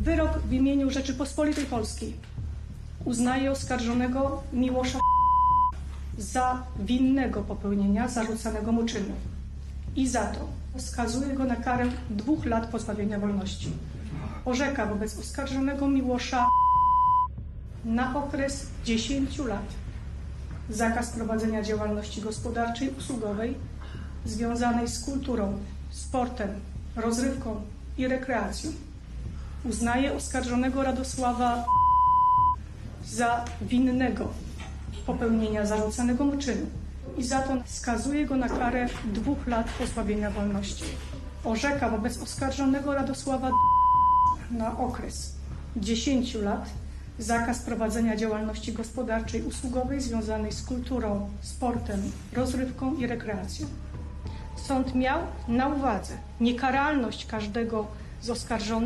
Wyrok w imieniu Rzeczypospolitej Polskiej uznaje oskarżonego Miłosza za winnego popełnienia zarzucanego mu czynu i za to skazuje go na karę dwóch lat pozbawienia wolności. Orzeka wobec oskarżonego Miłosza na okres 10 lat zakaz prowadzenia działalności gospodarczej, usługowej związanej z kulturą, sportem, rozrywką i rekreacją. Uznaje oskarżonego Radosława za winnego popełnienia zarzucanego mu czynu i za to skazuje go na karę dwóch lat pozbawienia wolności. Orzeka wobec oskarżonego Radosława na okres 10 lat zakaz prowadzenia działalności gospodarczej, usługowej związanej z kulturą, sportem, rozrywką i rekreacją. Sąd miał na uwadze niekaralność każdego z oskarżonych